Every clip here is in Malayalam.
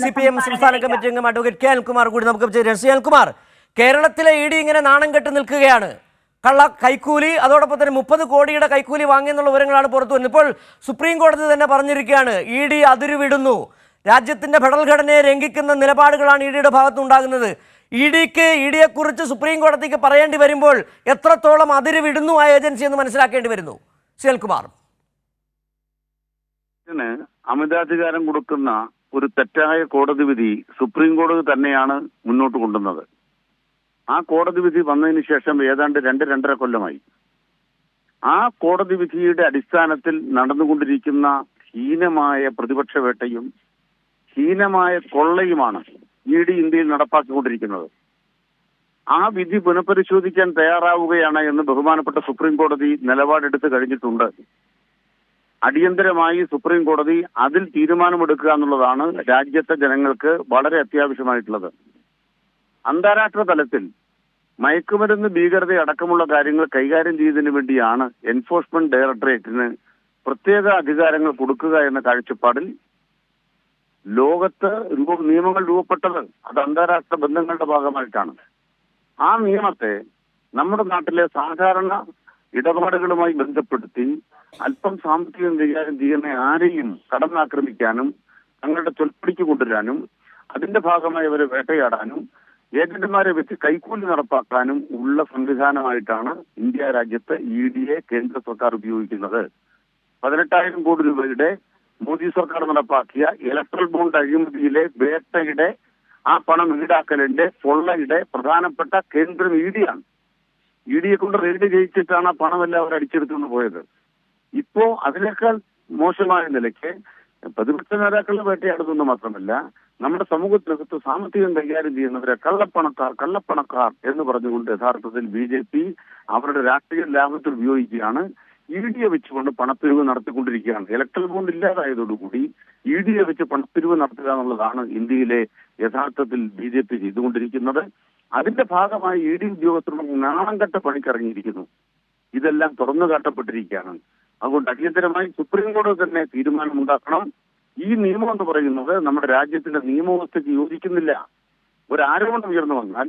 സി പി എം സംസ്ഥാന കമ്മിറ്റി അംഗം അഡ്വക്കേറ്റ് കെ അൽകുമാർ കൂടി നമുക്ക് ശ്രീ അൽകുമാർ കേരളത്തിലെ ഇ ഡി ഇങ്ങനെ നാണം കെട്ട് നിൽക്കുകയാണ്. കള്ള കൈക്കൂലി അതോടൊപ്പം തന്നെ മുപ്പത് കോടിയുടെ കൈക്കൂലി വാങ്ങിയെന്നുള്ള വിവരങ്ങളാണ് പുറത്തു വരുന്നത് ഇപ്പോൾ സുപ്രീം കോടതി തന്നെ പറഞ്ഞിരിക്കുകയാണ് ഇ ഡി അതിരുവിടുന്നു. രാജ്യത്തിന്റെ ഭരണഘടനയെ ലംഘിക്കുന്ന നിലപാടുകളാണ് ഇ ഡിയുടെ ഭാഗത്തുണ്ടാകുന്നത് ഇ ഡിക്ക് ഇ ഡിയെ കുറിച്ച് സുപ്രീം കോടതിക്ക് പറയേണ്ടി വരുമ്പോൾ എത്രത്തോളം അതിരുവിടുന്നു ആ ഏജൻസി എന്ന് മനസ്സിലാക്കേണ്ടി വരുന്നു? സുനിൽകുമാർ അമിതാധികാരം കൊടുക്കുന്ന ഒരു തെറ്റായ കോടതി വിധി സുപ്രീം കോടതി തന്നെയാണ് മുന്നോട്ട് കൊണ്ടുവന്നത്. ആ കോടതി വിധി വന്നതിന് ശേഷം ഏതാണ്ട് രണ്ട് രണ്ടര കൊല്ലമായി. ആ കോടതി വിധിയുടെ അടിസ്ഥാനത്തിൽ നടന്നുകൊണ്ടിരിക്കുന്ന ഹീനമായ പ്രതിപക്ഷ വേട്ടയും ഹീനമായ കൊള്ളയുമാണ് ഇ ഡി ഇന്ത്യയിൽ നടപ്പാക്കിക്കൊണ്ടിരിക്കുന്നത്. ആ വിധി പുനഃപരിശോധിക്കാൻ തയ്യാറാവുകയാണ് എന്ന് ബഹുമാനപ്പെട്ട സുപ്രീം കോടതി നിലപാടെടുത്ത് കഴിഞ്ഞിട്ടുണ്ട്. അടിയന്തരമായി സുപ്രീം കോടതി അതിൽ തീരുമാനമെടുക്കുക എന്നുള്ളതാണ് രാജ്യത്തെ ജനങ്ങൾക്ക് വളരെ അത്യാവശ്യമായിട്ടുള്ളത്. അന്താരാഷ്ട്ര തലത്തിൽ മയക്കുമരുന്ന് ഭീകരത അടക്കമുള്ള കാര്യങ്ങൾ കൈകാര്യം ചെയ്യുന്നതിന് വേണ്ടിയാണ് എൻഫോഴ്സ്മെന്റ് ഡയറക്ടറേറ്റിന് പ്രത്യേക അധികാരങ്ങൾ കൊടുക്കുക എന്ന കാഴ്ചപ്പാടിൽ ലോകത്ത് രൂപ നിയമങ്ങൾ രൂപപ്പെട്ടത് അത് അന്താരാഷ്ട്ര ബന്ധങ്ങളുടെ ഭാഗമായിട്ടാണ്. ആ നിയമത്തെ നമ്മുടെ നാട്ടിലെ സാധാരണ ഇടപാടുകളുമായി ബന്ധപ്പെടുത്തി അല്പം സാമ്പത്തികം കൈകാര്യം ചെയ്യുന്ന ആരെയും കടന്നാക്രമിക്കാനും തങ്ങളുടെ ചൊൽപ്പിടിക്ക് കൊണ്ടുവരാനും അതിന്റെ ഭാഗമായി അവരെ വേട്ടയാടാനും ഏജന്റുമാരെ വെച്ച് കൈക്കൂലി നടപ്പാക്കാനും ഉള്ള സംവിധാനമായിട്ടാണ് ഇന്ത്യ രാജ്യത്ത് ഇ ഡിയെ കേന്ദ്ര സർക്കാർ ഉപയോഗിക്കുന്നത്. പതിനെട്ടായിരം കോടി രൂപയുടെ മോദി സർക്കാർ നടപ്പാക്കിയ ഇലക്ട്രൽ ബോണ്ട് അഴിമതിയിലെ വേട്ടയുടെ ആ പണം ഈടാക്കലിന്റെ കൊള്ളയുടെ പ്രധാനപ്പെട്ട കേന്ദ്രം ഇ ഡിയാണ് ഇ ഡിയെ കൊണ്ട് റെയ്ഡ് ചെയ്യിച്ചിട്ടാണ് ആ പണമെല്ലാം അവർ അടിച്ചെടുത്തുകൊണ്ട് പോയത്. ഇപ്പോ അതിനേക്കാൾ മോശമായ നിലയ്ക്ക് പ്രതിപക്ഷ നേതാക്കളെ വേട്ടയാടുന്നത് മാത്രമല്ല നമ്മുടെ സമൂഹത്തിനകത്ത് സാമ്പത്തികം കൈകാര്യം ചെയ്യുന്നവരെ കള്ളപ്പണക്കാർ കള്ളപ്പണക്കാർ എന്ന് പറഞ്ഞുകൊണ്ട് യഥാർത്ഥത്തിൽ ബി ജെ പി അവരുടെ രാഷ്ട്രീയ ലാഭത്തിൽ ഉപയോഗിക്കുകയാണ്. ഇ ഡിയെ വെച്ചുകൊണ്ട് പണപ്പിരിവ് നടത്തിക്കൊണ്ടിരിക്കുകയാണ്. ഇലക്ട്രൽ ബോണ്ട് ഇല്ലാതായതോടുകൂടി ഇ ഡിയെ വെച്ച് പണപ്പിരിവ് നടത്തുക എന്നുള്ളതാണ് ഇന്ത്യയിലെ യഥാർത്ഥത്തിൽ ബി ജെ പി ചെയ്തുകൊണ്ടിരിക്കുന്നത്. അതിന്റെ ഭാഗമായി ഇ ഡി ഉദ്യോഗസ്ഥരുടെ നാണം കെട്ട പണിക്കിറങ്ങിയിരിക്കുന്നു. ഇതെല്ലാം തുറന്നു കാട്ടപ്പെട്ടിരിക്കുകയാണ്. അതുകൊണ്ട് അടിയന്തരമായി സുപ്രീം കോടതി തന്നെ തീരുമാനമുണ്ടാക്കണം. ഈ നിയമം എന്ന് പറയുന്നത് നമ്മുടെ രാജ്യത്തിന്റെ നിയമവ്യവസ്ഥയ്ക്ക് യോജിക്കുന്നില്ല. ഒരു ആരോപണം ഉയർന്നു വന്നാൽ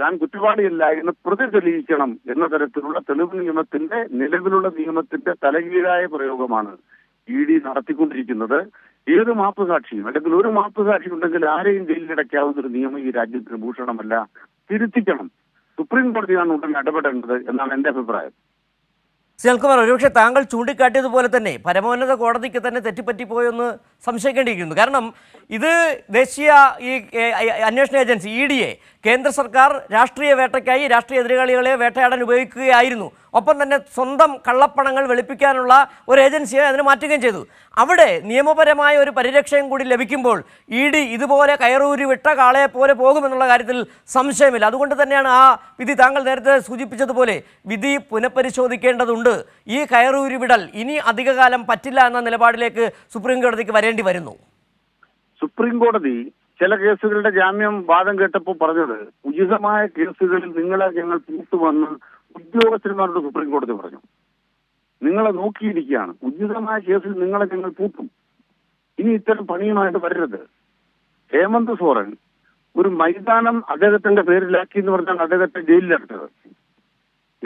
താൻ കുറ്റവാളിയല്ല എന്ന് പ്രതി തെളിയിക്കണം എന്ന തരത്തിലുള്ള തെളിവ് നിയമത്തിന്റെ നിലവിലുള്ള നിയമത്തിന്റെ തലകീഴായ പ്രയോഗമാണ് ഇ ഡി നടത്തിക്കൊണ്ടിരിക്കുന്നത്. ഏത് മാപ്പുസാക്ഷിയും അല്ലെങ്കിൽ ഒരു മാപ്പുസാക്ഷി ഉണ്ടെങ്കിൽ ആരെയും ജയിലിലടയ്ക്കാവുന്ന ഒരു നിയമം ഈ രാജ്യത്തിന് ഭൂഷണമല്ല. തിരുത്തിക്കണം. സുപ്രീം കോടതിയാണ് ഉടൻ ഇടപെടേണ്ടത് എന്നാണ് എന്റെ അഭിപ്രായം. സിൽകുമാർ ഒരുപക്ഷെ താങ്കൾ ചൂണ്ടിക്കാട്ടിയതുപോലെ തന്നെ പരമോന്നത കോടതിക്ക് തന്നെ തെറ്റിപ്പറ്റിപ്പോയെന്ന് സംശയിക്കേണ്ടിയിരിക്കുന്നു. കാരണം ഇത് ദേശീയ ഈ അന്വേഷണ ഏജൻസി ഇ ഡിയെ കേന്ദ്ര സർക്കാർ രാഷ്ട്രീയ വേട്ടയ്ക്കായി രാഷ്ട്രീയ എതിരാളികളെ വേട്ടയാടാൻ ഉപയോഗിക്കുകയായിരുന്നു. ഒപ്പം തന്നെ സ്വന്തം കള്ളപ്പണങ്ങൾ വെളുപ്പിക്കാനുള്ള ഒരു ഏജൻസിയെ അതിന് മാറ്റുകയും ചെയ്തു. അവിടെ നിയമപരമായ ഒരു പരിരക്ഷയും കൂടി ലഭിക്കുമ്പോൾ ഇ ഡി ഇതുപോലെ കയറൂരി വിട്ട കാളയെ പോലെ പോകുമെന്നുള്ള കാര്യത്തിൽ സംശയമില്ല. അതുകൊണ്ട് തന്നെയാണ് ആ വിധി താങ്കൾ നേരത്തെ സൂചിപ്പിച്ചതുപോലെ വിധി പുനഃപരിശോധിക്കേണ്ടതുണ്ട്. ഈ കയറൂരി വിടൽ ഇനി അധികകാലം പറ്റില്ല എന്ന നിലപാടിലേക്ക് സുപ്രീം കോടതിക്ക് വരേണ്ടി വരുന്നു. സുപ്രീം കോടതി ചില കേസുകളുടെ ജാമ്യം വാദം കേട്ടപ്പോൾ പറഞ്ഞത് ഉചിതമായ കേസുകളിൽ നിങ്ങളെ ഞങ്ങൾ പൂട്ടുവന്ന് ഉദ്യോഗസ്ഥന്മാരോട് സുപ്രീം കോടതി പറഞ്ഞു. നിങ്ങളെ നോക്കിയിരിക്കുകയാണ്. ഉചിതമായ കേസിൽ നിങ്ങളെ ഞങ്ങൾ പൂട്ടും. ഇനി ഇത്തരം പണിയുമായിട്ട് വരരുത്. ഹേമന്ത് സോറൻ ഒരു മൈതാനം അദ്ദേഹത്തിന്റെ പേരിലാക്കി എന്ന് പറഞ്ഞാണ് അദ്ദേഹത്തെ ജയിലിലടച്ചത്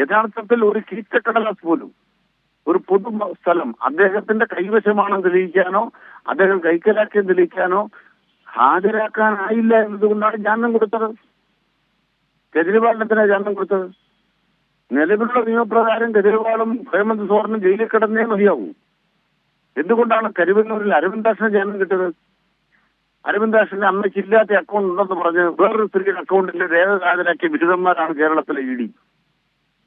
യഥാർത്ഥത്തിൽ ഒരു കീറ്റക്കടലാസ് പോലും ഒരു പൊതു സ്ഥലം. അദ്ദേഹത്തിന്റെ കൈവശമാണെന്ന് തെളിയിക്കാനോ അദ്ദേഹം കൈക്കലാക്കിയെന്ന് തെളിയിക്കാനോ ഹാജരാക്കാനായില്ല എന്നതുകൊണ്ടാണ് ജാമ്യം കൊടുത്തത്. കെജ്രിവാളിനെന്തിനാ ജാമ്യം കൊടുത്തത്. നിലവിലുള്ള നിയമപ്രകാരം കെജ്രിവാളും ഹേമന്ത് സോറനും ജയിലിൽ കിടന്നേ മതിയാവും. എന്തുകൊണ്ടാണ് കരുവന്നൂരിൽ അരവിന്ദാക്ഷന് ജാമ്യം കിട്ടിയത്? അരവിന്ദാക്ഷന്റെ അമ്മയ്ക്ക് ഇല്ലാത്ത അക്കൗണ്ട് ഉണ്ടെന്ന് പറഞ്ഞ് വേറൊരു സ്ത്രീയുടെ അക്കൗണ്ടിന്റെ രേഖ ഹാജരാക്കിയ ബിരുദന്മാരാണ് കേരളത്തിലെ ഇ ഡി.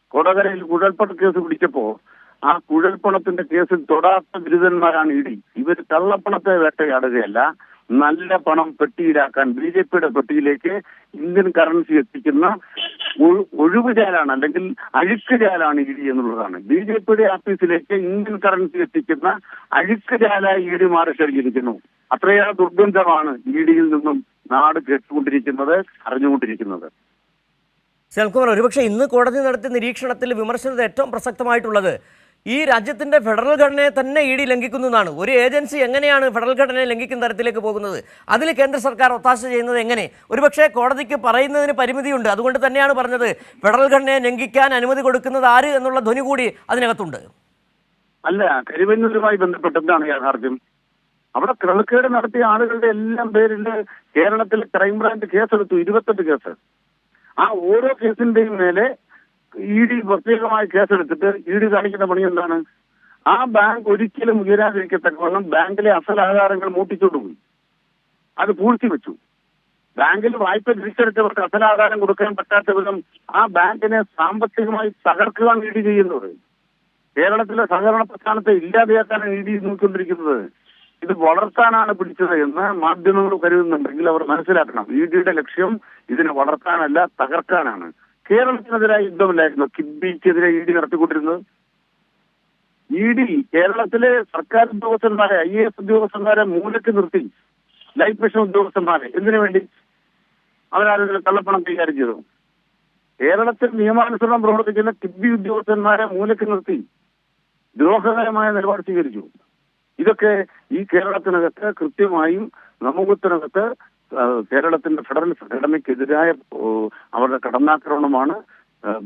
കൊടകരയിൽ കുഴൽപ്പട്ട് കേസ് പിടിച്ചപ്പോ ആ കുഴൽപ്പണത്തിന്റെ കേസിൽ തൊടാത്ത ബിരുദന്മാരാണ് ഇടി ഇവർ കള്ളപ്പണത്തെ വേട്ടയാടുകയല്ല നല്ല പണം പെട്ടിയിലാക്കാൻ ബി ജെ പിയുടെ പെട്ടിയിലേക്ക് ഇന്ത്യൻ കറൻസി എത്തിക്കുന്ന ഒഴു- ഒഴിവുചാലാണ് അല്ലെങ്കിൽ അഴുക്കുചാലാണ് ഇടി എന്നുള്ളതാണ്. ബി ജെ പിയുടെ ആഫീസിലേക്ക് ഇന്ത്യൻ കറൻസി എത്തിക്കുന്ന അഴുക്കുചാലായി ഇ ഡി മാറിക്കഴിഞ്ഞിരിക്കുന്നു അത്രയേറെ ദുർഗന്ധമാണ് ഇ ഡിയിൽ നിന്നും നാട് കേട്ടുകൊണ്ടിരിക്കുന്നത് അറിഞ്ഞുകൊണ്ടിരിക്കുന്നത്. സെൽകുമാർ ഒരുപക്ഷെ ഇന്ന് കോടതി നടത്തിയ നിരീക്ഷണത്തിൽ വിമർശനത്തിൽ ഏറ്റവും പ്രസക്തമായിട്ടുള്ളത് ഈ രാജ്യത്തിന്റെ ഫെഡറൽ ഘടനയെ തന്നെ ഇ ഡി ലംഘിക്കുന്നു എന്നാണ്. ഒരു ഏജൻസി എങ്ങനെയാണ് ഫെഡറൽ ഘടനയെ ലംഘിക്കുന്ന തരത്തിലേക്ക് പോകുന്നത്? അതിൽ കേന്ദ്ര സർക്കാർ ഒത്താശ ചെയ്യുന്നത് എങ്ങനെ? ഒരുപക്ഷെ കോടതിക്ക് പറയുന്നതിന് പരിമിതിയുണ്ട്. അതുകൊണ്ട് തന്നെയാണ് പറഞ്ഞത് ഫെഡറൽ ഘടനയെ ലംഘിക്കാൻ അനുമതി കൊടുക്കുന്നത് ആര് എന്നുള്ള ധ്വനി കൂടി അതിനകത്തുണ്ട്. അല്ല കരിവന്നൂരുമായി ബന്ധപ്പെട്ടതാണ് യാഥാർത്ഥ്യം? അവിടെ ക്രമക്കേട് നടത്തിയ ആളുകളുടെ എല്ലാം പേരിൽ കേരളത്തിൽ ക്രൈംബ്രാഞ്ച് കേസെടുത്തു ഇരുപത്തെട്ട് കേസ്. ആ ഓരോ കേസിന്റെയും മേലെ ഇ ഡി പ്രത്യേകമായി കേസെടുത്തിട്ട് ഇ ഡി കാണിക്കുന്ന പണി എന്താണ്? ആ ബാങ്ക് ഒരിക്കലും ഉയരാതിരിക്കത്തക്കവണ്ണം ബാങ്കിലെ അസലാധാരങ്ങൾ മൂട്ടിച്ചോണ്ടുപോയി അത് പൂഴ്ത്തി വെച്ചു. ബാങ്കിൽ വായ്പ തിരിച്ചെടുത്തവർക്ക് അസലാധാരം കൊടുക്കാൻ പറ്റാത്ത വിധം ആ ബാങ്കിനെ സാമ്പത്തികമായി തകർക്കുക ഇ ഡി ചെയ്യുന്നത്. കേരളത്തിലെ സഹകരണ പ്രസ്ഥാനത്തെ ഇല്ലാതെയാക്കാനാണ് ഡി നോക്കിക്കൊണ്ടിരിക്കുന്നത്. ഇത് വളർത്താനാണ് പിടിച്ചത് എന്ന് മാധ്യമങ്ങൾ കരുതുന്നുണ്ടെങ്കിൽ അവർ മനസ്സിലാക്കണം. ഇ ഡിയുടെ ലക്ഷ്യം ഇതിനെ വളർത്താനല്ല തകർക്കാനാണ്. കേരളത്തിനെതിരായ യുദ്ധമില്ലായിരുന്നു കിബിക്കെതിരെ ഇ ഡി നടത്തിക്കൊണ്ടിരുന്നത്. ഇ ഡി കേരളത്തിലെ സർക്കാർ ഉദ്യോഗസ്ഥന്മാരെ ഐ എ എസ് ഉദ്യോഗസ്ഥന്മാരെ മൂലക്ക് നിർത്തി. ലൈഫ് മിഷൻ ഉദ്യോഗസ്ഥന്മാരെ. എന്തിനു വേണ്ടി? അവരാരും കള്ളപ്പണം കൈകാര്യം ചെയ്തു. കേരളത്തിൽ നിയമാനുസരണം പ്രവർത്തിക്കുന്ന കിബി ഉദ്യോഗസ്ഥന്മാരെ മൂലക്ക് നിർത്തി. ദ്രോഹകരമായ നിലപാട് സ്വീകരിച്ചു. ഇതൊക്കെ ഈ കേരളത്തിനകത്ത് കൃത്യമായും സമൂഹത്തിനകത്ത് കേരളത്തിന്റെ ഫെഡറൽ ഘടനയ്ക്കെതിരായ അവരുടെ കടന്നാക്രമണമാണ്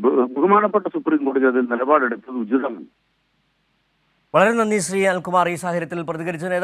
ബഹുമാനപ്പെട്ട സുപ്രീം കോടതി അതിൽ നിലപാടെടുത്തത് ഉചിതമാണ്. വളരെ നന്ദി ശ്രീ അൽകുമാർ ഈ സാഹചര്യത്തിൽ പ്രതികരിച്ചതിന്.